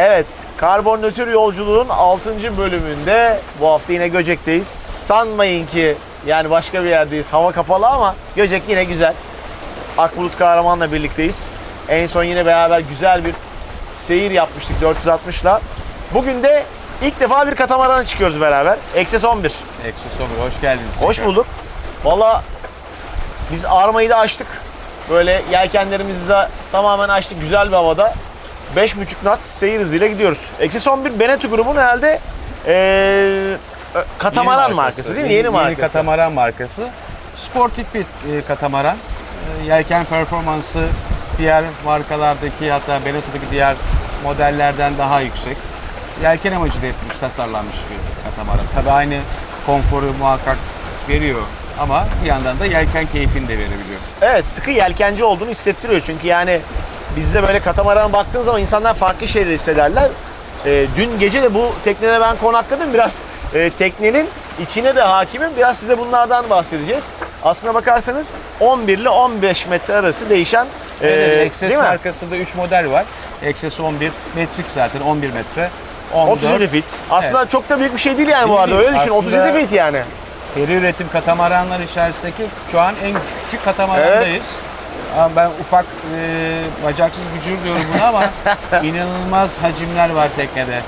Evet, karbon nötr yolculuğun 6. bölümünde bu hafta yine Göcek'teyiz. Sanmayın ki yani başka bir yerdeyiz. Hava kapalı ama Göcek yine güzel. Akbulut Kahraman'la birlikteyiz. En son yine beraber güzel bir seyir yapmıştık 460'la. Bugün de ilk defa bir katamarana çıkıyoruz beraber. Exes 11. Exos 11 hoş geldiniz. Hoş bulduk. Valla biz armayı da açtık. Böyle yelkenlerimizi de tamamen açtık güzel bir havada. 5.5 knot seyir hızıyla gidiyoruz. Exes 11 Benetu grubun herhalde ee, katamaran Yeni markası, değil mi? Yeni, markası. katamaran markası. Sportif bir e, katamaran. E, yelken performansı diğer markalardaki hatta Benetto'daki diğer modellerden daha yüksek. Yelken amacıyla yapılmış, tasarlanmış bir katamaran. Tabii aynı konforu muhakkak veriyor ama bir yandan da yelken keyfini de verebiliyor. Evet sıkı yelkenci olduğunu hissettiriyor çünkü yani bizde böyle katamarana baktığın zaman insanlar farklı şeyler hissederler. Ee, dün gece de bu teknede ben konakladım biraz e, teknenin içine de hakimim biraz size bunlardan bahsedeceğiz. Aslına bakarsanız 11 ile 15 metre arası değişen e, Evet, değil mi? markasında 3 model var. Exes 11 metrik zaten 11 metre. 14. 37 fit. Aslında çok da büyük bir şey değil yani bu Değil, arada değil. öyle düşün Aslında- 37 fit yani. Seri üretim katamaranlar içerisindeki şu an en küçük katamaranındayız. Ama ben ufak e, bacaksız bücür diyorum buna ama inanılmaz hacimler var teknede.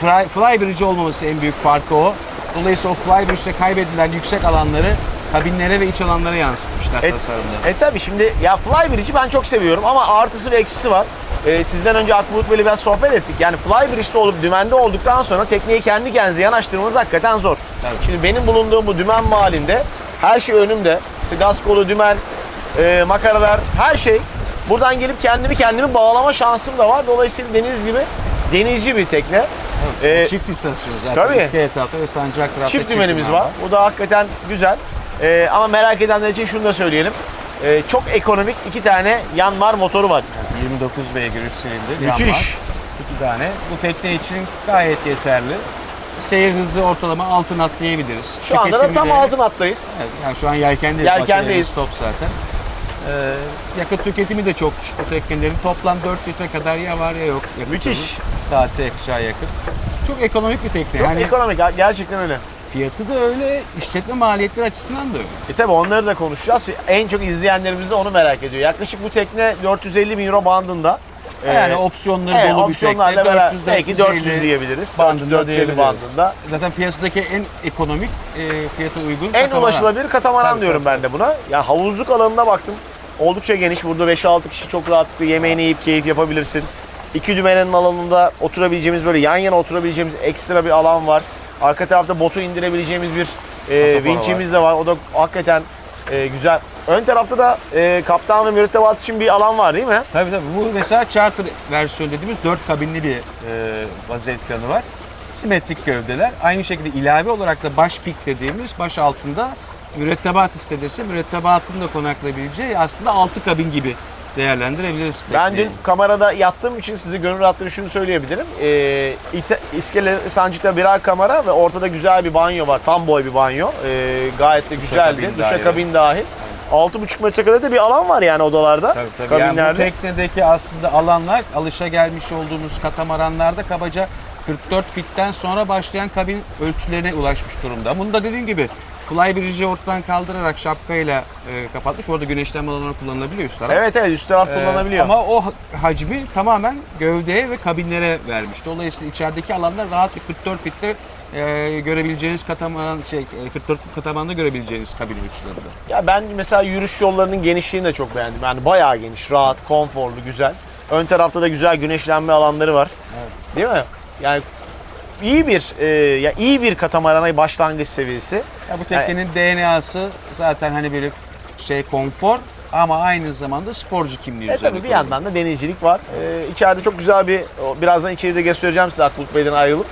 Fly, flybridge olmaması en büyük farkı o. Dolayısıyla o flybridge'de kaybedilen yüksek alanları kabinlere ve iç alanlara yansıtmışlar Et- tasarımda. E tabi şimdi ya Flybridge'i ben çok seviyorum ama artısı ve eksisi var. Ee, sizden önce Akbulut böyle biraz sohbet ettik. Yani Flybridge'de olup dümende olduktan sonra tekneyi kendi kendinize yanaştırmanız hakikaten zor. Tabii. Şimdi benim bulunduğum bu dümen mahallinde her şey önümde. İşte gaz kolu, dümen, e, makaralar her şey. Buradan gelip kendimi kendimi bağlama şansım da var. Dolayısıyla deniz gibi denizci bir tekne. Ee, çift istasyon zaten. tabii. İskele tarafta ve sancak tarafta Çift dümenimiz dümen var. Bu da hakikaten güzel. Ee, ama merak edenler için şunu da söyleyelim. Ee, çok ekonomik iki tane Yanmar motoru var. 29 beygir 3 silindir. yan var. Müthiş. İki tane. Bu tekne için gayet yeterli. Seyir hızı ortalama altın atlayabiliriz. Şu anda da tam altın attayız. Evet, yani şu an yelkendeyiz. Yelkendeyiz. Stop zaten. Ee, yakıt tüketimi de çok düşük bu teknelerin. Toplam 4 litre kadar ya var ya yok. yakıtımız. Müthiş. Saatte yakacağı yakıt. Çok ekonomik bir tekne. Çok yani ekonomik. ha- Gerçekten öyle. fiyatı da öyle, işletme maliyetleri açısından da öyle. E tabi onları da konuşacağız. En çok izleyenlerimiz de onu merak ediyor. Yaklaşık bu tekne 450 bin euro bandında. Ee, yani opsiyonları evet, dolu bir tekne. opsiyonlarla beraber 400, belki 400 diyebiliriz. bandında 450 diyebiliriz. bandında. Zaten piyasadaki en ekonomik, e, fiyata uygun En katamaran. ulaşılabilir katamaran Tabii, diyorum ben de buna. Ya havuzluk alanına baktım. Oldukça geniş. Burada 5-6 kişi çok rahatlıkla yemeğini yiyip keyif yapabilirsin. İki dümenin alanında oturabileceğimiz böyle yan yana oturabileceğimiz ekstra bir alan var. Arka tarafta botu indirebileceğimiz bir e, vinçimiz de var. O da hakikaten e, güzel. Ön tarafta da e, kaptan ve mürettebat için bir alan var değil mi? Tabii tabii. Bu mesela charter versiyon dediğimiz 4 kabinli bir e, vaziyet planı var. Simetrik gövdeler. Aynı şekilde ilave olarak da baş pik dediğimiz baş altında mürettebat istenirse mürettebatın da konaklayabileceği aslında 6 kabin gibi değerlendirebiliriz. Ben dün kamerada yattığım için size gönül rahatlığıyla şunu söyleyebilirim. E, ite- iskele sancıkta birer kamera ve ortada güzel bir banyo var. Tam boy bir banyo. E, gayet de güzeldi. kabin Duşa dahil. kabin dahil. 6,5 metrekare de bir alan var yani odalarda. Tabii tabii. Yani bu kabinlerde. teknedeki aslında alanlar alışa gelmiş olduğumuz katamaranlarda kabaca 44 fitten sonra başlayan kabin ölçülerine ulaşmış durumda. Bunu da dediğim gibi flybridge'i ortadan kaldırarak şapkayla e, kapatmış. Orada güneşlenme alanı kullanılabiliyor üst taraf. Evet evet üst taraf Ee, kullanılabiliyor. Ama o ha- hacmi tamamen gövdeye ve kabinlere vermiş. Dolayısıyla içerideki alanlar rahat bir 44 fitte e, görebileceğiniz katamaran şey e, 44 katamaranda görebileceğiniz kabin ölçülerinde. Ya ben mesela yürüyüş yollarının genişliğini de çok beğendim. Yani bayağı geniş, rahat, konforlu, güzel. Ön tarafta da güzel güneşlenme alanları var. Evet. Değil mi? Yani iyi bir e, ya iyi bir katamarana başlangıç seviyesi. Ya bu teknenin DNA'sı zaten hani böyle şey konfor ama aynı zamanda sporcu kimliği E üzerine tabii bir kurulu. yandan da denizcilik var. E, içeride çok güzel bir, birazdan içeri de göstereceğim size Akbulut Bey'den ayrılıp.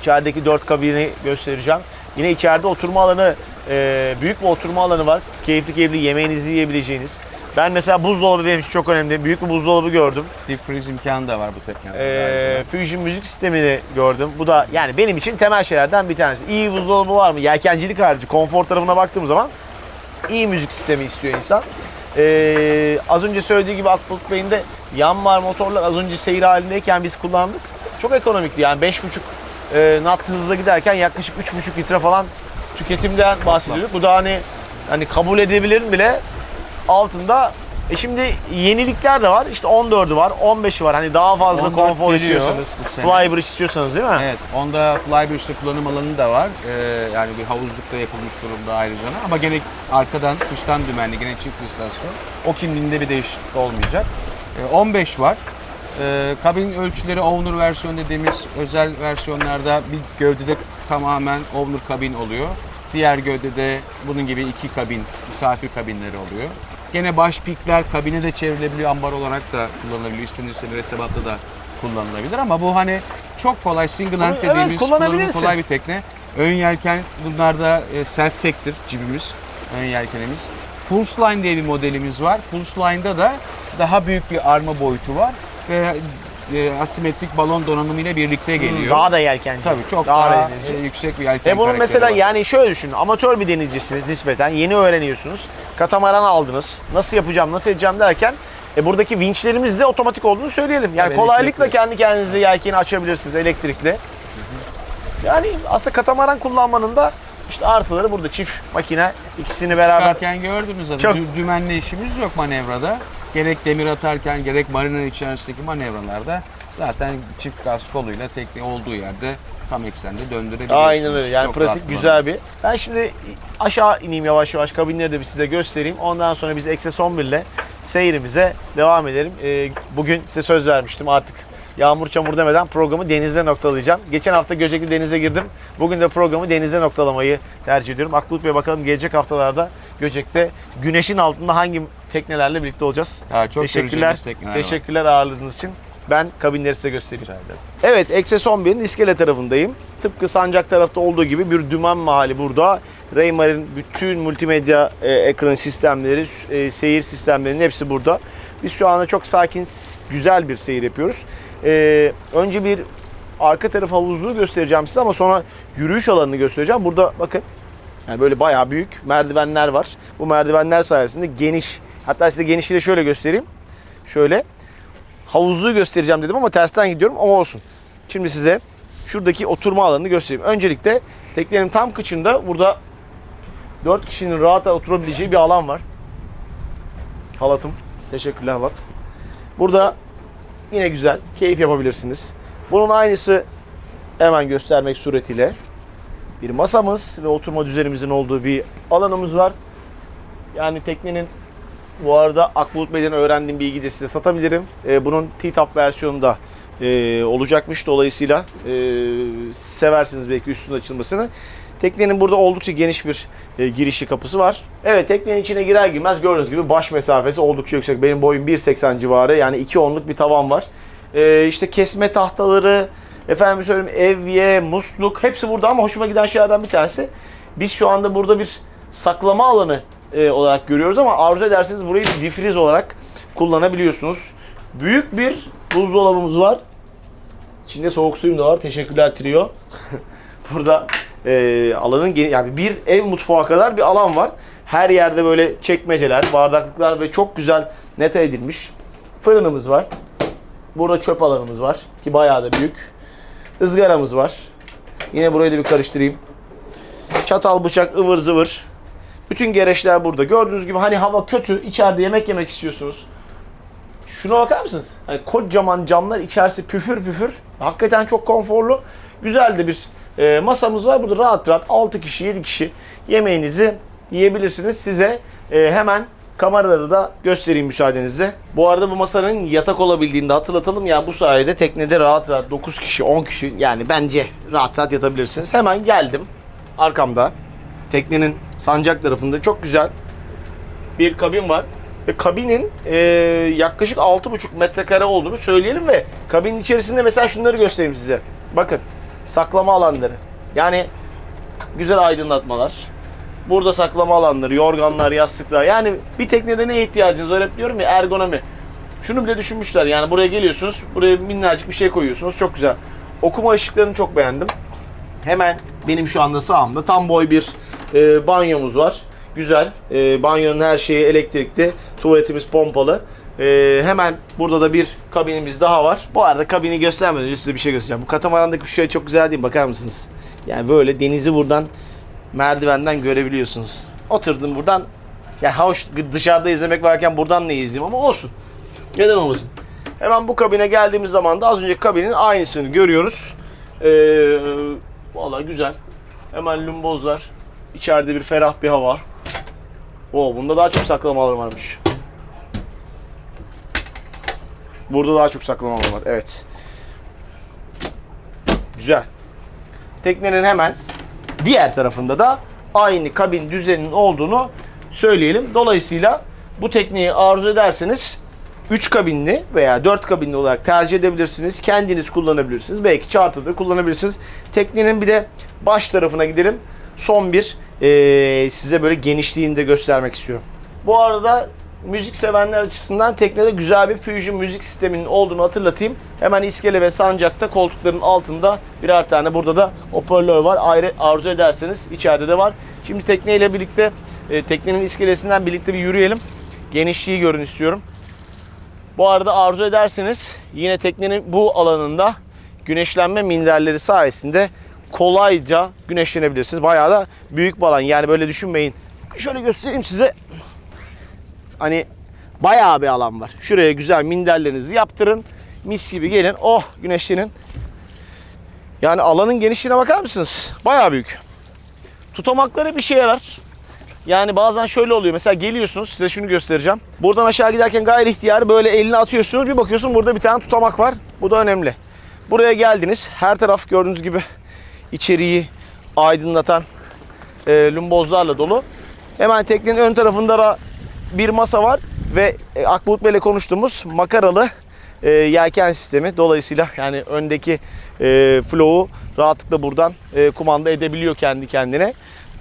İçerideki dört kabini göstereceğim. Yine içeride oturma alanı, e, büyük bir oturma alanı var. Keyifli keyifli yemeğinizi yiyebileceğiniz. Ben mesela buzdolabı benim için çok önemli. Büyük bir buzdolabı gördüm. Deep freeze imkanı da var bu teknede. Ee, Fusion müzik sistemini gördüm. Bu da yani benim için temel şeylerden bir tanesi. İyi buzdolabı var mı? Yelkencilik harici konfor tarafına baktığım zaman iyi müzik sistemi istiyor insan. Ee, az önce söylediği gibi Akbulut Bey'in de Yanmar motorlar az önce seyir halindeyken biz kullandık. Çok ekonomikti yani 5.5 e, knot hızla giderken yaklaşık 3.5 litre falan tüketimden bahsediyorduk. Bu da hani hani kabul edebilir bile altında. E şimdi yenilikler de var. İşte 14'ü var, 15'i var. Hani daha fazla 14 konfor geliyor istiyorsanız, bu sene. flybridge istiyorsanız değil mi? Evet, onda Flybridge'de kullanım alanı da var. Ee, yani bir havuzlukta yapılmış durumda ayrıca. Ama gene arkadan kıştan dümenli, gene çift istasyon. O kimliğinde bir değişiklik olmayacak. Ee, 15 var. Ee, kabin ölçüleri owner versiyon dediğimiz özel versiyonlarda bir gövdede tamamen owner kabin oluyor. Diğer gövdede bunun gibi iki kabin, misafir kabinleri oluyor. Gene baş pikler kabine de çevrilebiliyor, ambar olarak da kullanılabiliyor. İstenirse mürettebatta da kullanılabilir ama bu hani çok kolay single hand Bunu, evet, dediğimiz kullanımı kolay bir tekne. Ön yelken bunlarda e, self tektir cibimiz, ön yelkenimiz. Pulse Line diye bir modelimiz var. Pulse Line'da da daha büyük bir arma boyutu var ve e, asimetrik balon donanımıyla birlikte geliyor. Daha da yelkenci. Tabii çok Daha daha, e, yüksek bir yelken E bunun karakteri mesela var. yani şöyle düşünün. Amatör bir denizcisiniz nispeten. Yeni öğreniyorsunuz. Katamaran aldınız. Nasıl yapacağım, nasıl edeceğim derken e buradaki vinçlerimiz de otomatik olduğunu söyleyelim. Yani Tabii, kolaylıkla elektrikli. kendi kendinize yelkeni açabilirsiniz elektrikli. Yani aslında katamaran kullanmanın da işte artıları burada çift makine ikisini beraber Çıkarken gördünüz zaten. Çok- Dü- Dümenli işimiz yok manevrada. Gerek demir atarken gerek marina içerisindeki manevralarda zaten çift gaz koluyla tekne olduğu yerde tam eksende döndürebiliyorsunuz. Aynen öyle. Yani Çok pratik rahat güzel bir. Ben şimdi aşağı ineyim yavaş yavaş. Kabinleri de bir size göstereyim. Ondan sonra biz Exes 11 ile seyrimize devam edelim. Ee, bugün size söz vermiştim artık. Yağmur çamur demeden programı denizde noktalayacağım. Geçen hafta Göcekli denize girdim. Bugün de programı denizde noktalamayı tercih ediyorum. Akbulut Bey bakalım gelecek haftalarda Göcek'te güneşin altında hangi teknelerle birlikte olacağız. Ha, çok Teşekkürler. tekneler var. Teşekkürler ağırladığınız için. Ben kabinleri size göstereyim. Evet, Exes 11'in iskele tarafındayım. Tıpkı Sancak tarafta olduğu gibi bir dümen mahalli burada. Raymar'ın bütün multimedya e, ekran sistemleri, e, seyir sistemlerinin hepsi burada. Biz şu anda çok sakin, güzel bir seyir yapıyoruz. E, önce bir arka taraf havuzluğu göstereceğim size ama sonra yürüyüş alanını göstereceğim. Burada bakın yani böyle bayağı büyük merdivenler var. Bu merdivenler sayesinde geniş. Hatta size genişliği de şöyle göstereyim. Şöyle havuzluğu göstereceğim dedim ama tersten gidiyorum ama olsun. Şimdi size şuradaki oturma alanını göstereyim. Öncelikle teknenin tam kıçında burada 4 kişinin rahat oturabileceği bir alan var. Halatım. Teşekkürler halat. Burada yine güzel, keyif yapabilirsiniz. Bunun aynısı hemen göstermek suretiyle bir masamız ve oturma düzenimizin olduğu bir alanımız var. Yani teknenin bu arada Akbulut Bey'den öğrendiğim bilgiyi de size satabilirim. Ee, bunun T-Top versiyonu e, olacakmış. Dolayısıyla e, seversiniz belki üstünün açılmasını. Teknenin burada oldukça geniş bir e, girişi kapısı var. Evet teknenin içine girer girmez gördüğünüz gibi baş mesafesi oldukça yüksek. Benim boyum 1.80 civarı yani 2 onluk bir tavan var. E, işte kesme tahtaları, efendim söyleyeyim evye, musluk hepsi burada ama hoşuma giden şeylerden bir tanesi. Biz şu anda burada bir saklama alanı e, olarak görüyoruz ama arzu ederseniz burayı bir difriz olarak kullanabiliyorsunuz. Büyük bir buzdolabımız var. İçinde soğuk suyum da var. Teşekkürler Trio. Burada e, alanın geni- yani bir ev mutfağı kadar bir alan var. Her yerde böyle çekmeceler, bardaklıklar ve çok güzel nete edilmiş. Fırınımız var. Burada çöp alanımız var ki bayağı da büyük. Izgaramız var. Yine burayı da bir karıştırayım. Çatal, bıçak, ıvır zıvır. Bütün gereçler burada. Gördüğünüz gibi hani hava kötü, içeride yemek yemek istiyorsunuz. Şuna bakar mısınız? Hani kocaman camlar içerisi püfür püfür. Hakikaten çok konforlu. Güzel de bir e, masamız var. Burada rahat rahat 6 kişi 7 kişi yemeğinizi yiyebilirsiniz. Size e, hemen kameraları da göstereyim müsaadenizle. Bu arada bu masanın yatak olabildiğini de hatırlatalım. Yani bu sayede teknede rahat rahat 9 kişi 10 kişi yani bence rahat rahat yatabilirsiniz. Hemen geldim. Arkamda teknenin sancak tarafında çok güzel bir kabin var. Ve kabinin e, yaklaşık 6,5 metrekare olduğunu söyleyelim ve kabinin içerisinde mesela şunları göstereyim size. Bakın saklama alanları. Yani güzel aydınlatmalar. Burada saklama alanları, yorganlar, yastıklar. Yani bir teknede neye ihtiyacınız var hep diyorum ya ergonomi. Şunu bile düşünmüşler yani buraya geliyorsunuz, buraya minnacık bir şey koyuyorsunuz. Çok güzel. Okuma ışıklarını çok beğendim. Hemen benim şu anda sağımda tam boy bir e, banyomuz var. Güzel. E, banyonun her şeyi elektrikli. Tuvaletimiz pompalı. Ee, hemen burada da bir kabinimiz daha var. Bu arada kabini göstermeden size bir şey göstereceğim. Bu katamarandaki şu şey çok güzel değil mi? Bakar mısınız? Yani böyle denizi buradan merdivenden görebiliyorsunuz. Oturdum buradan. Ya hoş dışarıda izlemek varken buradan ne izleyeyim ama olsun. Neden olmasın? Hemen bu kabine geldiğimiz zaman da az önceki kabinin aynısını görüyoruz. Ee, Valla güzel. Hemen lumbozlar. İçeride bir ferah bir hava. Oo, bunda daha çok saklama alanı varmış. Burada daha çok saklama alanı var. Evet. Güzel. Teknenin hemen diğer tarafında da aynı kabin düzeninin olduğunu söyleyelim. Dolayısıyla bu tekneyi arzu ederseniz 3 kabinli veya 4 kabinli olarak tercih edebilirsiniz. Kendiniz kullanabilirsiniz. Belki charter'da kullanabilirsiniz. Teknenin bir de baş tarafına gidelim. Son bir eee, size böyle genişliğini de göstermek istiyorum. Bu arada müzik sevenler açısından teknede güzel bir Fusion müzik sisteminin olduğunu hatırlatayım. Hemen iskele ve sancakta koltukların altında birer tane burada da hoparlör var. Ayrı arzu ederseniz içeride de var. Şimdi tekneyle birlikte e, teknenin iskelesinden birlikte bir yürüyelim. Genişliği görün istiyorum. Bu arada arzu ederseniz yine teknenin bu alanında güneşlenme minderleri sayesinde kolayca güneşlenebilirsiniz. Bayağı da büyük bir alan. Yani böyle düşünmeyin. Şöyle göstereyim size. Hani bayağı bir alan var. Şuraya güzel minderlerinizi yaptırın. Mis gibi gelin. Oh güneşlenin. Yani alanın genişliğine bakar mısınız? Bayağı büyük. Tutamakları bir şey yarar. Yani bazen şöyle oluyor. Mesela geliyorsunuz size şunu göstereceğim. Buradan aşağı giderken gayri ihtiyar böyle elini atıyorsunuz. Bir bakıyorsun burada bir tane tutamak var. Bu da önemli. Buraya geldiniz. Her taraf gördüğünüz gibi içeriği aydınlatan e, lumbozlarla dolu. Hemen teknenin ön tarafında da bir masa var ve e, Akbulut Bey'le konuştuğumuz makaralı e, yelken sistemi. Dolayısıyla yani öndeki e, flow'u rahatlıkla buradan e, kumanda edebiliyor kendi kendine.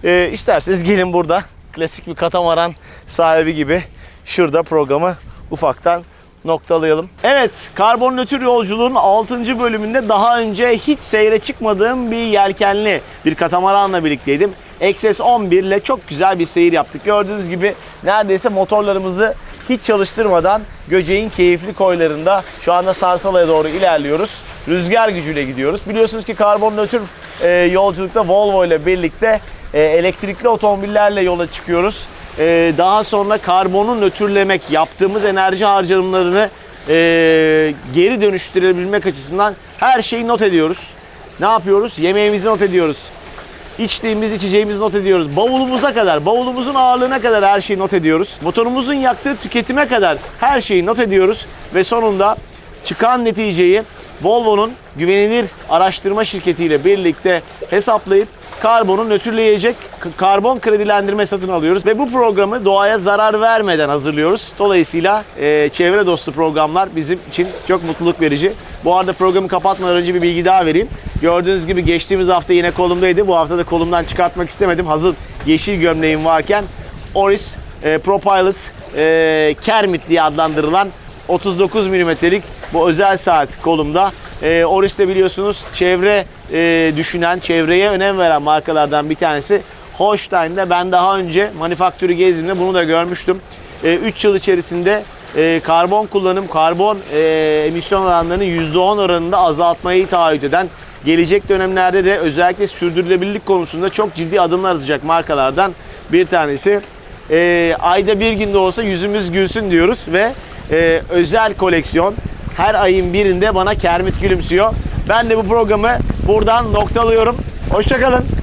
E, isterseniz gelin burada klasik bir katamaran sahibi gibi şurada programı ufaktan noktalayalım. Evet, karbon nötr yolculuğun 6. bölümünde daha önce hiç seyre çıkmadığım bir yelkenli bir katamaranla birlikteydim. XS 11 ile çok güzel bir seyir yaptık. Gördüğünüz gibi neredeyse motorlarımızı hiç çalıştırmadan Göceğin keyifli koylarında şu anda Sarsala'ya doğru ilerliyoruz. Rüzgar gücüyle gidiyoruz. Biliyorsunuz ki karbon nötr e, yolculukta Volvo ile birlikte e, elektrikli otomobillerle yola çıkıyoruz. E, daha sonra karbonu nötrlemek, yaptığımız enerji harcamalarını e, geri dönüştürebilmek açısından her şeyi not ediyoruz. Ne yapıyoruz? Yemeğimizi not ediyoruz. İçtiğimiz içeceğimizi not ediyoruz. Bavulumuza kadar, bavulumuzun ağırlığına kadar her şeyi not ediyoruz. Motorumuzun yaktığı tüketime kadar her şeyi not ediyoruz. Ve sonunda çıkan neticeyi Volvo'nun güvenilir araştırma şirketiyle birlikte hesaplayıp karbonu nötrleyecek karbon kredilendirme satın alıyoruz. Ve bu programı doğaya zarar vermeden hazırlıyoruz. Dolayısıyla e, çevre dostu programlar bizim için çok mutluluk verici. Bu arada programı kapatmadan önce bir bilgi daha vereyim. Gördüğünüz gibi geçtiğimiz hafta yine kolumdaydı. Bu hafta da kolumdan çıkartmak istemedim. Hazır yeşil gömleğim varken Oris e, ProPilot e, Kermit diye adlandırılan 39 milimetrelik bu özel saat kolumda. E, Oris de biliyorsunuz çevre e, düşünen, çevreye önem veren markalardan bir tanesi. Holstein'de ben daha önce manifaktürü gezdiğimde bunu da görmüştüm. 3 yıl içerisinde e, karbon kullanım, karbon e, emisyon oranlarını %10 oranında azaltmayı taahhüt eden gelecek dönemlerde de özellikle sürdürülebilirlik konusunda çok ciddi adımlar atacak markalardan bir tanesi. E, ayda bir günde olsa yüzümüz gülsün diyoruz ve e, özel koleksiyon her ayın birinde bana Kermit gülümsüyor. Ben de bu programı buradan noktalıyorum. Hoşçakalın.